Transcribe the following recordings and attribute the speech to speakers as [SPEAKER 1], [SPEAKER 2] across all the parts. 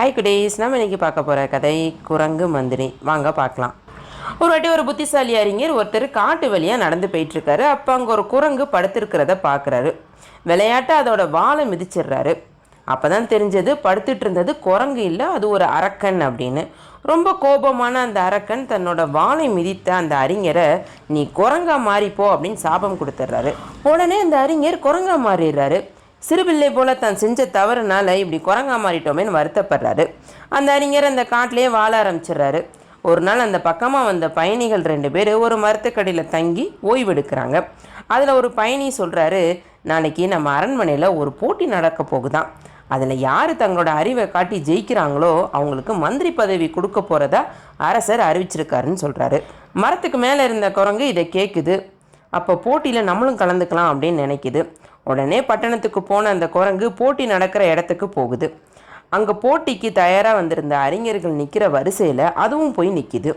[SPEAKER 1] Hi குடேஸ் நம்ம இன்னைக்கு பார்க்க போகிற கதை குரங்கு மந்திரி வாங்க பார்க்கலாம். ஒரு வாட்டி ஒரு புத்திசாலி அறிஞர் ஒருத்தர் காட்டு வழியாக நடந்து போயிட்டுருக்காரு. அப்போ அங்கே ஒரு குரங்கு படுத்திருக்கிறத பார்க்குறாரு. விளையாட்டு அதோட வாழை மிதிச்சிடுறாரு. அப்போ தான் தெரிஞ்சது படுத்துட்டு இருந்தது குரங்கு இல்லை அது ஒரு அரக்கன் அப்படின்னு. ரொம்ப கோபமான அந்த அரக்கன் தன்னோட வாளை மிதித்த அந்த அறிஞரை நீ குரங்கா மாறிப்போ அப்படின்னு சாபம் கொடுத்துட்றாரு. உடனே அந்த அறிஞர் குரங்கா மாறிடுறாரு. சிறுபிள்ளை போல தான் செஞ்ச தவறுனால இப்படி குரங்கா மாறிட்டோமேன்னு வருத்தப்படுறாரு. அந்த அறிஞர் அந்த காட்டிலேயே வாழ ஆரம்பிச்சிடுறாரு. ஒரு நாள் அந்த பக்கமாக வந்த பயணிகள் ரெண்டு பேர் ஒரு மரத்துக்கடியில் தங்கி ஓய்வெடுக்கிறாங்க. அதில் ஒரு பயணி சொல்கிறாரு நாளைக்கு நம்ம அரண்மனையில் ஒரு போட்டி நடக்க போகுதான் அதில் யார் தங்களோட அறிவை காட்டி ஜெயிக்கிறாங்களோ அவங்களுக்கு மந்திரி பதவி கொடுக்க போகிறதா அரசர் அறிவிச்சிருக்காருன்னு சொல்கிறாரு மரத்துக்கு மேலே இருந்த குரங்கு இதை கேட்குது அப்போ போட்டியில் நம்மளும் கலந்துக்கலாம் அப்படின்னு நினைக்குது. உடனே பட்டணத்துக்கு போன அந்த குரங்கு போட்டி நடக்கிற இடத்துக்கு போகுது. அங்கே போட்டிக்கு தயாராக வந்திருந்த அறிஞர்கள் நிற்கிற வரிசையில் அதுவும் போய் நிற்கிது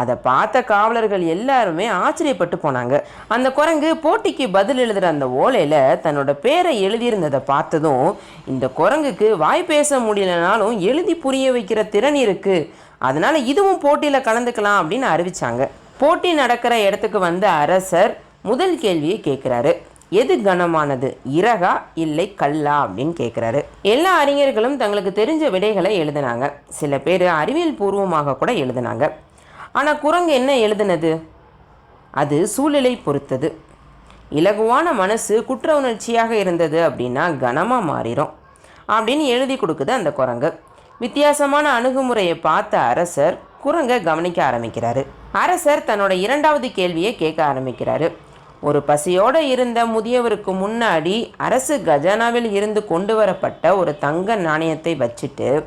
[SPEAKER 1] அதை பார்த்த காவலர்கள் எல்லாருமே ஆச்சரியப்பட்டு போனாங்க. அந்த குரங்கு போட்டிக்கு பதில் எழுதுகிற அந்த ஓலையில் தன்னோட பேரை எழுதியிருந்ததை பார்த்ததும் இந்த குரங்குக்கு வாய் பேச முடியலனாலும் எழுதி புரிய வைக்கிற திறன் இருக்குது அதனால் இதுவும் போட்டியில் கலந்துக்கலாம் அப்படின்னு அறிவிச்சாங்க. போட்டி நடக்கிற இடத்துக்கு வந்த அரசர் முதல் கேள்வியை கேட்குறாரு. எது கனமானது? இறகா இல்லை கல்லா அப்படின்னு கேட்குறாரு எல்லா அறிஞர்களும் தங்களுக்கு தெரிஞ்ச விடைகளை எழுதினாங்க. சில பேர் அறிவியல் பூர்வமாக கூட எழுதினாங்க. ஆனால் குரங்கு என்ன எழுதுனது? அது சூழ்நிலை பொறுத்தது. இலகுவான மனசு குற்ற உணர்ச்சியாக இருந்தது அப்படின்னா கனமாக மாறிடும் அப்படின்னு எழுதி கொடுக்குது அந்த குரங்கு. வித்தியாசமான அணுகுமுறையை பார்த்த அரசர் குரங்கை கவனிக்க ஆரம்பிக்கிறாரு. அரசர் தன்னோட இரண்டாவது கேள்வியை கேட்க ஆரம்பிக்கிறாரு. ஒரு பசியோடு இருந்த முதியவருக்கு முன்னாடி அரசு கஜானாவில் இருந்து கொண்டு வரப்பட்ட ஒரு தங்க நாணயத்தை வச்சுட்டு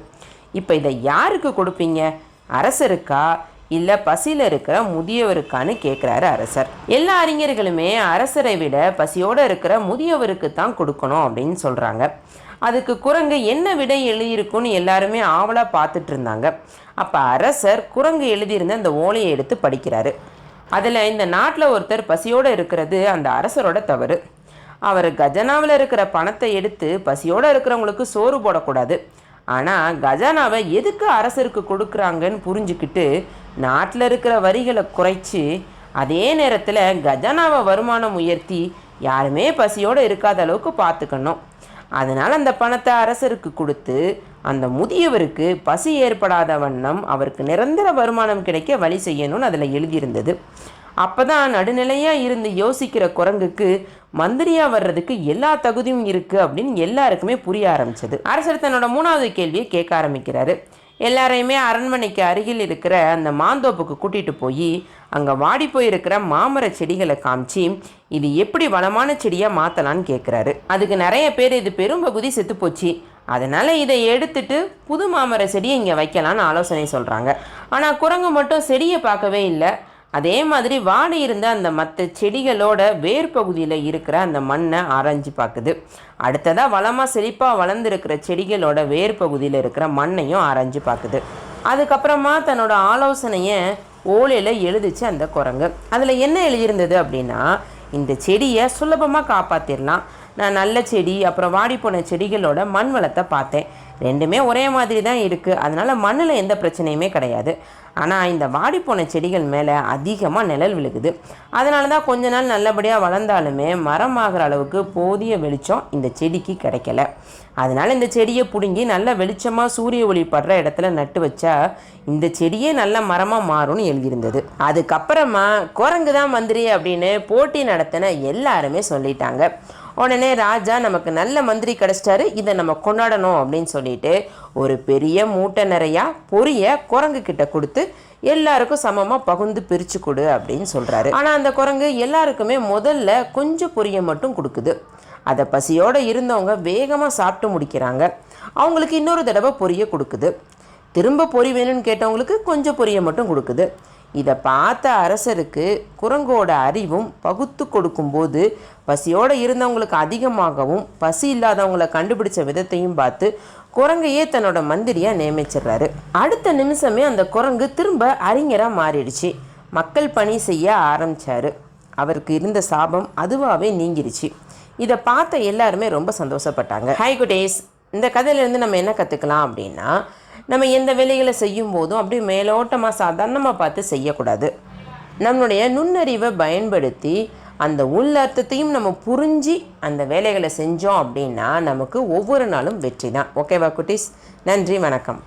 [SPEAKER 1] இப்போ இதை யாருக்கு கொடுப்பீங்க? அரசருக்கா இல்லை பசியில் இருக்கிற முதியவருக்கான்னு கேட்குறாரு அரசர். எல்லா அறிஞர்களுமே அரசரை விட பசியோடு இருக்கிற முதியவருக்கு தான் கொடுக்கணும் அப்படின்னு சொல்கிறாங்க அதுக்கு குரங்கு என்ன விடை எழுதியிருக்குன்னு எல்லாருமே ஆவலாக பார்த்துட்டு இருந்தாங்க. அப்போ அரசர் குரங்கு எழுதியிருந்த அந்த ஓலையை எடுத்து படிக்கிறாரு. அதில் இந்த நாட்டில் ஒருத்தர் பசியோடு இருக்கிறது அந்த அரசரோட தவறு. அவர் கஜனாவில் இருக்கிற பணத்தை எடுத்து பசியோடு இருக்கிறவங்களுக்கு சோறு போடக்கூடாது. ஆனால் கஜானாவை எதுக்கு அரசருக்கு கொடுக்குறாங்கன்னு புரிஞ்சுக்கிட்டு நாட்டில் இருக்கிற வரிகளை குறைச்சி அதே நேரத்தில் கஜானாவை வருமானம் உயர்த்தி யாருமே பசியோடு இருக்காத அளவுக்கு பார்த்துக்கணும் அதனால் அந்த பணத்தை அரசருக்கு கொடுத்து அந்த முதியவருக்கு பசி ஏற்படாத வண்ணம் அவருக்கு நிரந்தர வருமானம் கிடைக்க வழி செய்யணும்னு அதில் எழுதியிருந்தது. அப்போ தான் நடுநிலையாக இருந்து யோசிக்கிற குரங்குக்கு மந்திரியாக வர்றதுக்கு எல்லா தகுதியும் இருக்குது அப்படின்னு எல்லாருக்குமே புரிய ஆரம்பிச்சது. அரசர் தன்னோட மூணாவது கேள்வியை கேட்க ஆரம்பிக்கிறாரு. எல்லாரையுமே அரண்மனைக்கு அருகில் இருக்கிற அந்த மாந்தோப்புக்கு கூட்டிகிட்டு போய் அங்கே வாடி போயிருக்கிற மாமர செடிகளை காமிச்சு இது எப்படி வளமான செடியாக மாற்றலான்னு கேட்குறாரு அதுக்கு நிறைய பேர் இது பெரும்பகுதி செத்துப்போச்சு அதனால் இதை எடுத்துட்டு புது மாமர செடியை இங்கே வைக்கலான்னு ஆலோசனை சொல்கிறாங்க ஆனால் குரங்கு மட்டும் செடியை பார்க்கவே இல்லை அதே மாதிரி வாடி இருந்த அந்த மற்ற செடிகளோட வேர் பகுதியில் இருக்கிற அந்த மண்ணை ஆராய்ஞ்சு பார்க்குது. அடுத்ததாக வளமாக செழிப்பாக வளர்ந்துருக்கிற செடிகளோட வேர் பகுதியில் இருக்கிற மண்ணையும் ஆராய்ஞ்சு பார்க்குது. அதுக்கப்புறமா தன்னோட ஆலோசனையை ஓலையில் எழுதிச்சு அந்த குரங்கு. அதில் என்ன எழுதியிருந்தது அப்படின்னா இந்த செடியை சுலபமாக காப்பாற்றிடலாம் நான் நல்ல செடி அப்புறம் வாடிப்போன செடிகளோட மண் வளத்தை பார்த்தேன். ரெண்டுமே ஒரே மாதிரி தான் இருக்குது அதனால் மண்ணில் எந்த பிரச்சனையுமே கிடையாது. ஆனால் இந்த வாடிப்போன செடிகள் மேலே அதிகமாக நிழல் விழுகுது. அதனால தான் கொஞ்ச நாள் நல்லபடியாக வளர்ந்தாலுமே மரம் ஆகிற அளவுக்கு போதிய வெளிச்சம் இந்த செடிக்கு கிடைக்கல. அதனால் இந்த செடியை பிடுங்கி நல்ல வெளிச்சமாக சூரிய ஒளி படுற இடத்துல நட்டு வச்சா இந்த செடியே நல்ல மரமாக மாறும்னு எழுதியிருந்தது. அதுக்கப்புறமா குரங்கு தான் மந்திரி அப்படின்னு போட்டி நடத்தின எல்லாருமே சொல்லிட்டாங்க. உடனே ராஜா நமக்கு நல்ல மந்திரி கிடச்சிட்டாரு இதை நம்ம கொண்டாடணும் அப்படின்னு சொல்லிட்டு ஒரு பெரிய மூட்டை நிறையா பொரிய குரங்கு கிட்ட கொடுத்து எல்லாருக்கும் சமமாக பகுந்து பிரித்து கொடு அப்படின்னு சொல்கிறாரு ஆனால் அந்த குரங்கு எல்லாருக்குமே முதல்ல கொஞ்சம் பொரிய மட்டும் கொடுக்குது. அதை பசியோடு இருந்தவங்க வேகமாக சாப்பிட்டு முடிக்கிறாங்க. அவங்களுக்கு இன்னொரு தடவை பொரிய கொடுக்குது. திரும்ப பொறி வேணும்னு கேட்டவங்களுக்கு கொஞ்சம் பொரிய மட்டும் கொடுக்குது. இதை பார்த்த அரசருக்கு குரங்கோட அறிவும் பகுத்து கொடுக்கும்போது பசியோடு இருந்தவங்களுக்கு அதிகமாகவும் பசி இல்லாதவங்களை கண்டுபிடிச்ச விதத்தையும் பார்த்து குரங்கையே தன்னோட மந்திரியாக நியமிச்சிடுறாரு. அடுத்த நிமிஷமே அந்த குரங்கு திரும்ப அறிஞராக மாறிடுச்சு. மக்கள் பணி செய்ய ஆரம்பித்தார் அவருக்கு இருந்த சாபம் அதுவாகவே நீங்கிருச்சு. இதை பார்த்த எல்லாருமே ரொம்ப சந்தோஷப்பட்டாங்க. ஹை குடேஸ் இந்த கதையிலேருந்து நம்ம என்ன கற்றுக்கலாம் அப்படின்னா நம்ம எந்த வேலைகளை செய்யும் போதும் அப்படி மேலோட்டமாக சாதாரணமாக பார்த்து செய்யக்கூடாது. நம்மளுடைய நுண்ணறிவை பயன்படுத்தி அந்த உள் அர்த்தத்தையும் நம்ம புரிஞ்சு அந்த வேலைகளை செஞ்சோம் அப்படின்னா நமக்கு ஒவ்வொரு நாளும் வெற்றி தான் ஓகேவா குட்டீஸ்? நன்றி வணக்கம்.